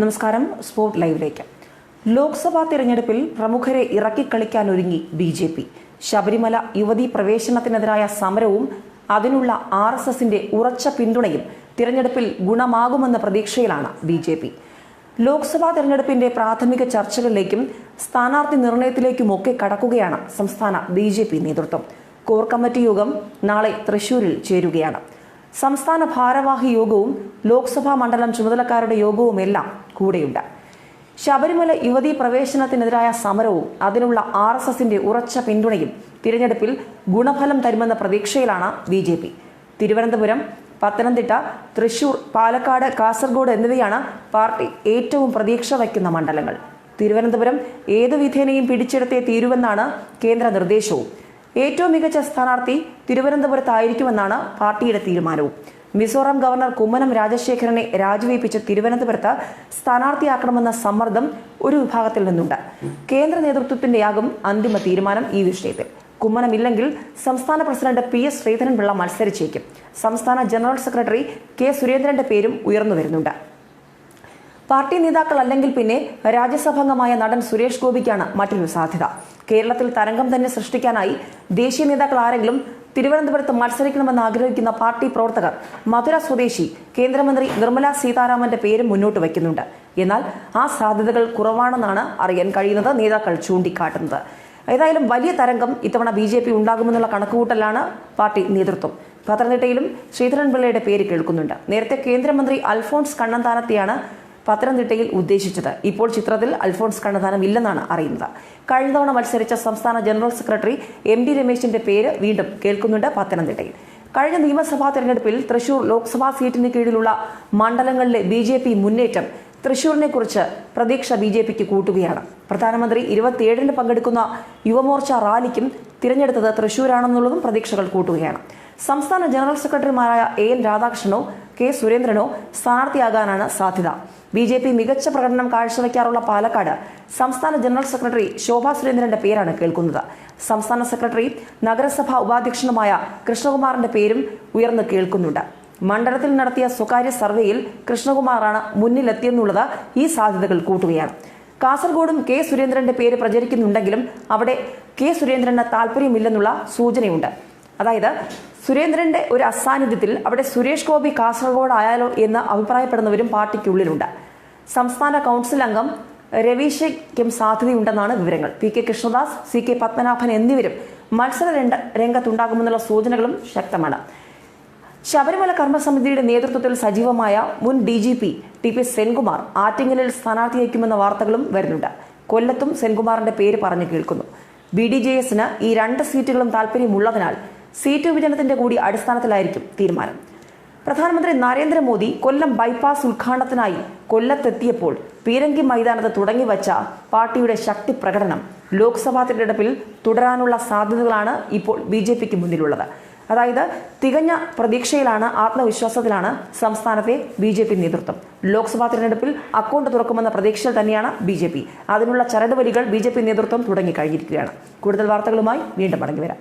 നമസ്കാരം സ്പോർട്ട് ലൈവിലേക്ക്. ലോക്സഭാ തിരഞ്ഞെടുപ്പിൽ പ്രമുഖരെ ഇറക്കിക്കളിക്കാൻ ഒരുങ്ങി ബി ജെ പി. ശബരിമല യുവതീ പ്രവേശനത്തിനെതിരായ സമരവും അതിനുള്ള ആർ എസ് എസിന്റെ ഉറച്ച പിന്തുണയും തിരഞ്ഞെടുപ്പിൽ ഗുണമാകുമെന്ന പ്രതീക്ഷയിലാണ് ബി ജെ പി. ലോക്സഭാ തെരഞ്ഞെടുപ്പിന്റെ പ്രാഥമിക ചർച്ചകളിലേക്കും സ്ഥാനാർത്ഥി നിർണയത്തിലേക്കുമൊക്കെ കടക്കുകയാണ് സംസ്ഥാന ബി നേതൃത്വം. കോർ കമ്മിറ്റി യോഗം നാളെ തൃശൂരിൽ ചേരുകയാണ്. സംസ്ഥാന ഭാരവാഹി യോഗവും ലോക്സഭാ മണ്ഡലം ചുമതലക്കാരുടെ യോഗവുമെല്ലാം കൂടെയുണ്ട്. ശബരിമല യുവതീ പ്രവേശനത്തിനെതിരായ സമരവും അതിനുള്ള ആർ എസ് എസിന്റെ ഉറച്ച പിന്തുണയും തിരഞ്ഞെടുപ്പിൽ ഗുണഫലം തരുമെന്ന പ്രതീക്ഷയിലാണ് B J P. Thiruvananthapuram Pathanamthitta Thrissur Palakkad Kasaragod എന്നിവയാണ് പാർട്ടി ഏറ്റവും പ്രതീക്ഷ വയ്ക്കുന്ന മണ്ഡലങ്ങൾ. തിരുവനന്തപുരം ഏതു വിധേനയും പിടിച്ചെടുത്തേ തീരുവെന്നാണ് കേന്ദ്ര നിർദ്ദേശവും. ഏറ്റവും മികച്ച സ്ഥാനാർത്ഥി തിരുവനന്തപുരത്തായിരിക്കുമെന്നാണ് പാർട്ടിയുടെ തീരുമാനവും. മിസോറാം ഗവർണർ കുമ്മനം രാജശേഖരനെ രാജിവയ്പ്പിച്ച് തിരുവനന്തപുരത്ത് സ്ഥാനാർത്ഥിയാക്കണമെന്ന സമ്മർദ്ദം ഒരു വിഭാഗത്തിൽ നിന്നുണ്ട്. കേന്ദ്ര നേതൃത്വത്തിന്റെയാകും അന്തിമ തീരുമാനം ഈ വിഷയത്തിൽ. കുമ്മനമില്ലെങ്കിൽ സംസ്ഥാന പ്രസിഡന്റ് പി എസ് ശ്രീധരൻപിള്ള മത്സരിച്ചേക്കും. സംസ്ഥാന ജനറൽ സെക്രട്ടറി കെ സുരേന്ദ്രന്റെ പേരും ഉയർന്നു വരുന്നുണ്ട്. പാർട്ടി നേതാക്കൾ അല്ലെങ്കിൽ പിന്നെ രാജ്യസഭാംഗമായ നടൻ സുരേഷ് ഗോപിക്കാണ് മറ്റൊരു സാധ്യത. കേരളത്തിൽ തരംഗം തന്നെ സൃഷ്ടിക്കാനായി ദേശീയ നേതാക്കൾ ആരെങ്കിലും തിരുവനന്തപുരത്ത് മത്സരിക്കണമെന്ന് ആഗ്രഹിക്കുന്ന പാർട്ടി പ്രവർത്തകർ മധുര സ്വദേശി കേന്ദ്രമന്ത്രി നിർമ്മല സീതാരാമന്റെ പേര് മുന്നോട്ട് വയ്ക്കുന്നുണ്ട്. എന്നാൽ ആ സാധ്യതകൾ കുറവാണെന്നാണ് അറിയാൻ കഴിയുന്നത് നേതാക്കൾ ചൂണ്ടിക്കാട്ടുന്നത്. ഏതായാലും വലിയ തരംഗം ഇത്തവണ ബി ജെ പി ഉണ്ടാകുമെന്നുള്ള കണക്കുകൂട്ടലാണ് പാർട്ടി നേതൃത്വം. പത്തനംതിട്ടയിലും ശ്രീധരൻപിള്ളയുടെ പേര് കേൾക്കുന്നുണ്ട്. നേരത്തെ കേന്ദ്രമന്ത്രി അൽഫോൺസ് കണ്ണന്താനത്തെയാണ് പത്തനംതിട്ടയിൽ ഉദ്ദേശിച്ചത്. ഇപ്പോൾ ചിത്രത്തിൽ അൽഫോൺസ് കണ്ണതാനം ഇല്ലെന്നാണ് അറിയുന്നത്. കഴിഞ്ഞ തവണ മത്സരിച്ച സംസ്ഥാന ജനറൽ സെക്രട്ടറി എം ഡി രമേശിന്റെ പേര് വീണ്ടും കേൾക്കുന്നുണ്ട് പത്തനംതിട്ടയിൽ. കഴിഞ്ഞ നിയമസഭാ തെരഞ്ഞെടുപ്പിൽ തൃശൂർ ലോക്സഭാ സീറ്റിന് കീഴിലുള്ള മണ്ഡലങ്ങളിലെ ബി ജെ പി മുന്നേറ്റം തൃശൂരിനെ കുറിച്ച് പ്രതീക്ഷ ബി ജെ പിക്ക് കൂട്ടുകയാണ്. പ്രധാനമന്ത്രി ഇരുപത്തിയേഴിന് പങ്കെടുക്കുന്ന യുവമോർച്ച റാലിക്കും തിരഞ്ഞെടുത്തത് തൃശൂരാണെന്നുള്ളതും പ്രതീക്ഷകൾ കൂട്ടുകയാണ്. സംസ്ഥാന ജനറൽ സെക്രട്ടറിമാരായ എ എൻ രാധാകൃഷ്ണനോ കെ സുരേന്ദ്രനോ സ്ഥാനാർത്ഥിയാകാനാണ് സാധ്യത. ബി ജെ പി മികച്ച പ്രകടനം കാഴ്ചവെക്കാറുള്ള പാലക്കാട് സംസ്ഥാന ജനറൽ സെക്രട്ടറി ശോഭാ സുരേന്ദ്രന്റെ പേരാണ് കേൾക്കുന്നത്. സംസ്ഥാന സെക്രട്ടറി നഗരസഭാ ഉപാധ്യക്ഷനുമായ കൃഷ്ണകുമാറിന്റെ പേരും ഉയർന്നു കേൾക്കുന്നുണ്ട്. മണ്ഡലത്തിൽ നടത്തിയ സ്വകാര്യ സർവേയിൽ കൃഷ്ണകുമാറാണ് മുന്നിലെത്തിയെന്നുള്ളത് ഈ സാധ്യതകൾ കൂട്ടുകയാണ്. കാസർഗോഡും കെ സുരേന്ദ്രന്റെ പേര് പ്രചരിക്കുന്നുണ്ടെങ്കിലും അവിടെ കെ സുരേന്ദ്രന് താല്പര്യമില്ലെന്നുള്ള സൂചനയുണ്ട്. അതായത് സുരേന്ദ്രന്റെ ഒരു അസാന്നിധ്യത്തിൽ അവിടെ സുരേഷ് ഗോപി കാസർഗോഡ് ആയാലോ എന്ന് അഭിപ്രായപ്പെടുന്നവരും പാർട്ടിക്കുള്ളിലുണ്ട്. സംസ്ഥാന കൗൺസിൽ അംഗം രവീഷയ്ക്കും സാധ്യതയുണ്ടെന്നാണ് വിവരങ്ങൾ. P K Krishnadas C K Padmanabhan എന്നിവരും മത്സര രംഗത്തുണ്ടാകുമെന്നുള്ള സൂചനകളും ശക്തമാണ്. ശബരിമല കർമ്മസമിതിയുടെ നേതൃത്വത്തിൽ സജീവമായ മുൻ D G P T P Senkumar ആറ്റിങ്ങലിൽ സ്ഥാനാർത്ഥിയാക്കുമെന്ന വാർത്തകളും വരുന്നുണ്ട്. കൊല്ലത്തും സെൻകുമാറിന്റെ പേര് പറഞ്ഞു കേൾക്കുന്നു. ബി ഡി ജെ എസിന് ഈ രണ്ട് സീറ്റുകളും താല്പര്യമുള്ളതിനാൽ സീറ്റ് വിഭജനത്തിന്റെ കൂടി അടിസ്ഥാനത്തിലായിരിക്കും തീരുമാനം. പ്രധാനമന്ത്രി നരേന്ദ്രമോദി കൊല്ലം ബൈപ്പാസ് ഉദ്ഘാടനത്തിനായി കൊല്ലത്തെത്തിയപ്പോൾ പീരങ്കി മൈതാനത്ത് തുടങ്ങിവച്ച പാർട്ടിയുടെ ശക്തി പ്രകടനം ലോക്സഭാ തിരഞ്ഞെടുപ്പിൽ തുടരാനുള്ള സാധ്യതകളാണ് ഇപ്പോൾ ബി ജെ പിക്ക് മുന്നിലുള്ളത്. അതായത് തികഞ്ഞ പ്രതീക്ഷയിലാണ് ആത്മവിശ്വാസത്തിലാണ് സംസ്ഥാനത്തെ ബി ജെ പി നേതൃത്വം. ലോക്സഭാ തിരഞ്ഞെടുപ്പിൽ അക്കൗണ്ട് തുറക്കുമെന്ന പ്രതീക്ഷയിൽ തന്നെയാണ് ബി ജെ പി. അതിനുള്ള ചരടുവലികൾ ബി ജെ പി നേതൃത്വം തുടങ്ങിക്കഴിഞ്ഞിരിക്കുകയാണ്. കൂടുതൽ വാർത്തകളുമായി വീണ്ടും മടങ്ങി വരാം